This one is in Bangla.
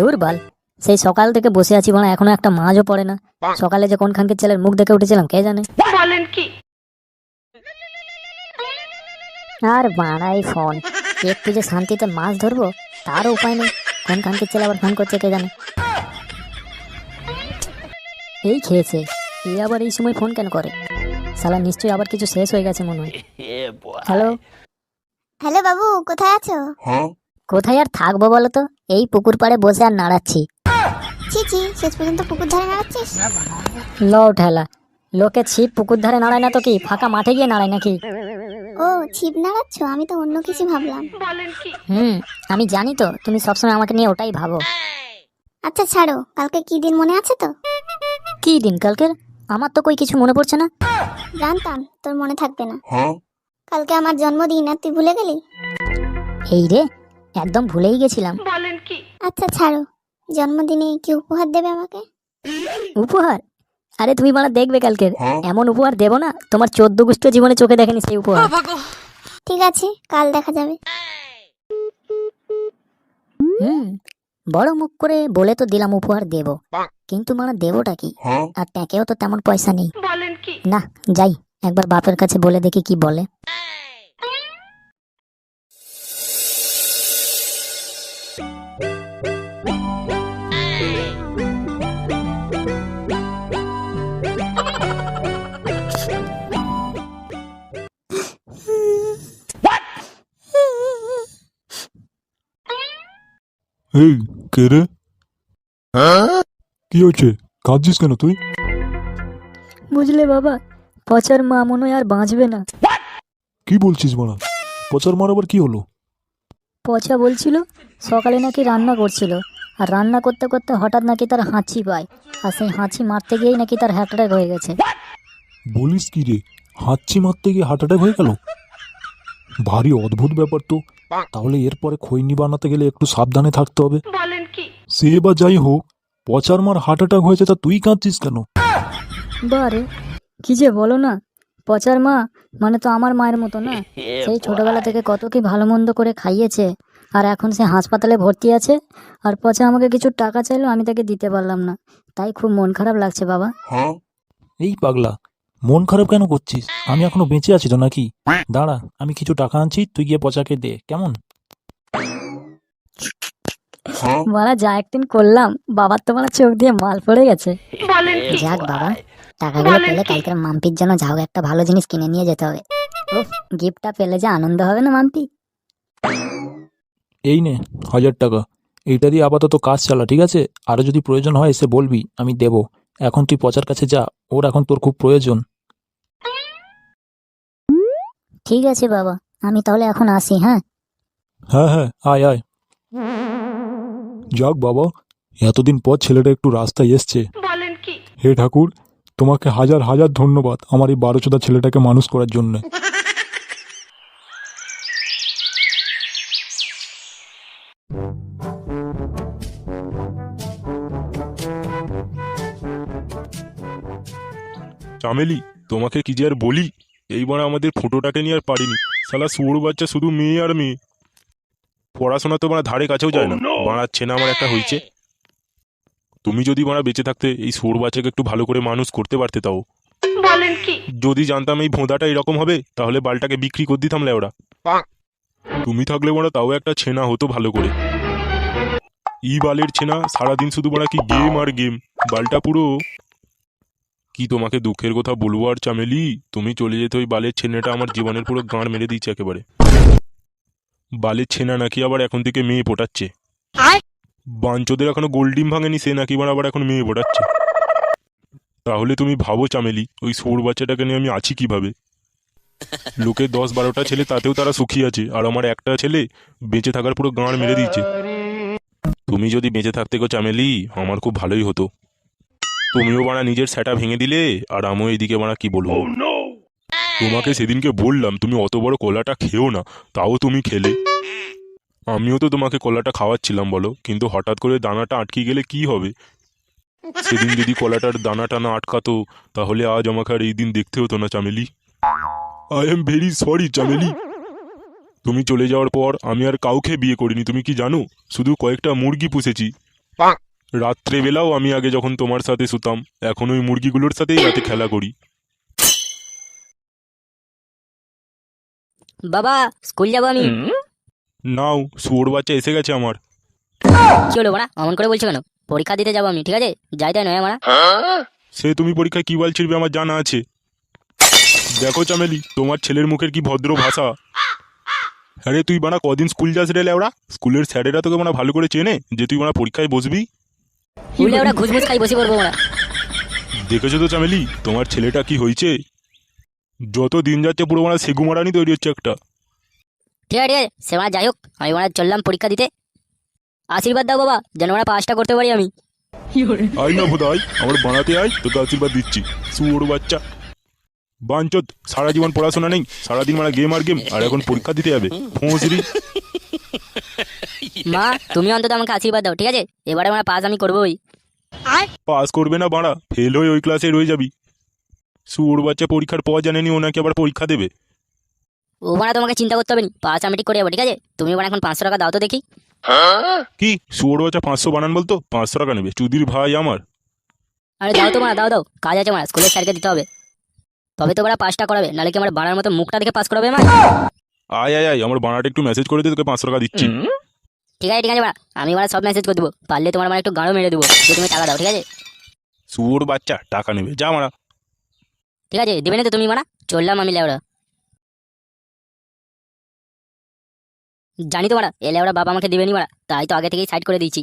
দূর বল। সেই সকাল থেকে বসে আছি বলা এখনও একটা মাছও পড়ে না। সকালে যে কোন খানকে ছেলের মুখ দেখে উঠেছিলাম কে জানে? বলেন কি? আর বাড়াই ফোন একটু যে শান্তিতে মাছ ধরবো তারও উপায় নেই। কোন খানকে ছেলে আবার ফোন করছে কে জানে? এই খেয়েছে। এ আবার এই সময় ফোন কেন করে? সালা নিশ্চয়ই আবার কিছু শেষ হয়ে গেছে মনে হয়। হ্যালো হ্যালো বাবু কোথায় আছো? কোথায় আর থাকব বলো তো এই পুকুর পাড়ে বসে আর নাড়াচ্ছি। ছি ছি শেষ পর্যন্ত পুকুর ধারে নাড়াচ্ছিস? লও ঠেলা। লোকে ছিপ পুকুর ধারে নাড়ায় না তো কি? ফাঁকা মাঠে গিয়ে নাড়ায় নাকি? ও ছিপ নাড়াচ্ছ? আমি তো অন্য কিছু ভাবলাম। বলেন কি? হুম আমি জানি তো তুমি সবসময় আমাকে নিয়ে ওটাই ভাবো। আচ্ছা ছাড়ো। কালকে কি দিন মনে আছে তো? কি দিন কালকের? আমার তো কই কিছু মনে পড়ছে না। জানতাম তোর মনে থাকবে না। কালকে আমার জন্মদিন আর তুই ভুলে গেলি? এই রে একদম ভুলেই গেছিলাম। বলেন কি? আচ্ছা ছাড়ো। জন্মদিনে কি উপহার দেবে আমাকে? উপহার? আরে তুমি মানে দেখবে কালকে এমন উপহার দেবো না তোমার চোদ্দ গোষ্ঠ জীবনে চোখে দেখেনি সেই উপহার। ঠিক আছে কাল দেখা যাবে। হুম বড় মুখ করে বলে তো দিলাম উপহার দেব। কিন্তু মানে দেবটা কি? আর ট্যাঁকেও তো তেমন পয়সা নেই। বলেন কি? না যাই একবার বাপের কাছে বলে দেখি কি বলে। এই কে রে? কি হচ্ছে কাঁদছিস কেন তুই? বুঝলে বাবা পচার মা মনে হয় আর বাঁচবে না। কি বলছিস মারা পচার মার আবার কি হলো? পচা বলছিল সকালে নাকি রান্না করছিল আর রান্না করতে করতে হঠাৎ নাকি তার হাঁচি পায় আর সেই হাঁচি মারতে গিয়েই নাকি তার হার্ট অ্যাটাক হয়ে গেছে। বলিস কি রে? হাঁচি মারতে গিয়ে হার্ট অ্যাটাক হয়ে গেল? ভারী অদ্ভুত ব্যাপার তো। তাহলে এরপরে খৈনি বানাতে গেলে একটু সাবধানে থাকতে হবে। বলেন কি? সে বা যাই হোক পচার মার হার্ট অ্যাটাক হয়েছে তা তুই কাঁদছিস কেন? বারে কি যে বলো না? পচার মা মানে তো আমার মায়ের মতো না। সেই ছোটবেলা থেকে কত কি ভালো মন্দ করে খাইয়েছে। আর এখন সে হাসপাতালে ভর্তি আছে। আর পচা আমাকে কিছু টাকা চাইলো আমি তাকে দিতে পারলাম না। তাই খুব মন খারাপ লাগছে বাবা। এই পাগলা মন খারাপ কেন করছিস? আমি এখনও বেঁচে আছি তো নাকি? দাঁড়া আমি কিছু টাকা আনছি তুই গিয়ে পচাকে দে। কেমন? বলা যা একদিন করলাম বাবার তো মানে চোখ দিয়ে মাল পড়ে গেছে। যাক বাবা টাকাগুলো পেলে কালকের মাম্পির জন্য যাও একটা ভালো জিনিস কিনে নিয়ে যেতে হবে। উফ গিফটটা পেলে যে আনন্দ হবে না মাম্পি? এই নে হাজার টাকা। এইটা দিয়ে আপাতত কাজ চালা ঠিক আছে? আরও যদি প্রয়োজন হয় এসে বলবি আমি দেব। এখন তুই পচার কাছে যা ওর এখন তোর খুব প্রয়োজন। ঠিক আছে বাবা আমি তাহলে এখন আসি হ্যাঁ? হ্যাঁ হ্যাঁ আয় আয়। যাক বাবা এতদিন পর ছেলেটা একটু রাস্তায় এসছে। বলেন কি? হে ঠাকুর তোমাকে হাজার হাজার ধন্যবাদ আমার এই বারোচোদা ছেলেটাকে মানুষ করার জন্য। চামেলি তোমাকে কি যে আর বলি? এইবার আমাদের ফটোটাকে নিয়ে আর পারিনি। শালা শুয়োর বাচ্চা শুধু মেয়ে আর মেয়ে। পড়াশোনা তো মানে ধারে কাছেও যায় না। বাড়াচ্ছে না আমার একটা হয়েছে। তুমি যদি বাড়া বেঁচে থাকতে এই শুয়োর বাচ্চাকে একটু ভালো করে মানুষ করতে পারতে তাও। বলেন কি? যদি জানতাম এই ভোঁদাটা এরকম হবে তাহলে বালটাকে বিক্রি করে দিতাম লেওড়া তুমি থাকলে বড়া তাও একটা ছেনা হতো ভালো করে। ই বালের ছেনা সারাদিন শুধু বড়া কি গেম আর গেম বালটা পুরো কি তোমাকে দুঃখের কথা বলব আর চামেলি? তুমি চলে যেতে ওই বালের ছেলেটা আমার জীবনের পুরো গাঁড় মেরে দিচ্ছে একেবারে। বালের ছেনা নাকি আবার এখন থেকে মেয়ে পটাচ্ছে। বাঞ্চোদের এখনও গোল ডিম ভাঙেনি সে নাকি আবার আবার এখন মেয়ে পটাচ্ছে। তাহলে তুমি ভাবো চামেলি ওই সোর বাচ্চাটাকে নিয়ে আমি আছি কীভাবে? লোকে দশ বারোটা ছেলে তাতেও তারা সুখী আছে আর আমার একটা ছেলে বেঁচে থাকার পুরো গাঁড় মেরে দিচ্ছে তুমি যদি বেঁচে থাকতে গো চামেলি আমার খুব ভালোই হতো। তুমিও বাড়া নিজের সেটা ভেঙে দিলে আর আমিও এইদিকে বাড়া কি বলব? তোমাকে সেদিনকে বললাম তুমি অত বড় কলাটা খেও না তাও তুমি খেলে। আমিও তো তোমাকে কলাটা খাওয়াচ্ছিলাম বলো কিন্তু হঠাৎ করে দানাটা আটকে গেলে কি হবে? সেদিন যদি কলাটার দানা টানা আটকাতো তাহলে আজ আমাকে আর এই দিন দেখতে হতো না Chameli. I am very sorry Chameli. তুমি চলে যাওয়ার পর আমি আর কাউকে বিয়ে করিনি তুমি কি জানো? শুধু কয়েকটা মুরগি পুষেছি। রাত্রেবেলাও আমি আগে যখন তোমার সাথে শুতাম এখন ওই মুরগিগুলোর সাথেই রাতে খেলা করি। বাবা স্কুল যাব আমি। নাও শুয়োর বাচ্চা এসে গেছে আমার। কি হলো মারা অমন করে বলছো কেন? পরীক্ষা দিতে যাব আমি ঠিক আছে? যাই তাই নয় মারা। সে তুমি পরীক্ষায় কি বল ছিড়বে আমার জানা আছে। দেখো চামেলি তোমার ছেলের মুখের কি ভদ্র ভাষা। আরে তুই বানা কদিন স্কুল যাস রে লেওড়া? স্কুলের স্যারেরা তোকে মানে ভালো করে চেনে যে তুই মানে পরীক্ষায় বসবি? ওরা ঘুষমুস খাই বসে পড়ব দেখেছ তো চামেলি তোমার ছেলেটা কি হয়েছে যত দিন যাচ্ছে পুরো মানে সেগুমারানি তৈরি হচ্ছে একটা। ঠিক আছে ঠিক আছে সে মারা যাই হোক আমি মানে চললাম পরীক্ষা দিতে। আশীর্বাদ দাও বাবা যেন মানে পাসটা করতে পারি আমি। আয় না বোধ আমার বানাতে আয় তোকে আশীর্বাদ দিচ্ছি। শুয়োর বাচ্চা। বাঞ্চত সারা জীবন পড়াশোনা নেই সারাদিন মানে গেম আর গেম আর এখন পরীক্ষা দিতে যাবে। ফোঁসরি। মা তুমি অন্তত আমাকে আশীর্বাদ দাও ঠিক আছে? এবারে আমার পাস আমি করবোই। পাস করবে না বাড়া ফেল হয়ে ওই ক্লাসে রয়ে যাবি। শুয়োর বাচ্চা পরীক্ষার পর জানেনি ওনাকে আবার পরীক্ষা দেবে। ও মানে তোমাকে চিন্তা করতে হবে না। পাস আমি ঠিক করে যাব ঠিক আছে? তুমি মানে এখন পাঁচশো টাকা দাও তো দেখি। কি? শুয়োর বাচ্চা পাঁচশো বানান বলতো? পাঁচশো টাকা নেবে। চুদির ভাই আমার। আরে দাও তো মারা দাও দাও। কাজ আছে মারা স্কুলের স্যারকে দিতে হবে। তবে তো মারা পাঁচটা করাবে নাহলে কি আমার বাড়ার মতো মুখটা দেখে পাস করাবে মা? আয় আয় আয় আমার বানাটা একটু মেসেজ করে দে তোকে পাঁচশো টাকা দিচ্ছি। ঠিক আছে ঠিক আছে মারা আমি মারা সব মেসেজ করে দেবো। পারলে তোমার মানে একটু গাড়ো মেরে দেবো যে তুমি টাকা দাও ঠিক আছে? সুর বাচ্চা টাকা নেবে। যা মারা ঠিক আছে, দেবে না তো তুমি মারা? চললাম আমি লেওড়া। জানি তো মারা, এ লেওড়া বাবা আমাকে দেবেনি মারা, তাই তো আগে থেকেই সাইড করে দিয়েছি।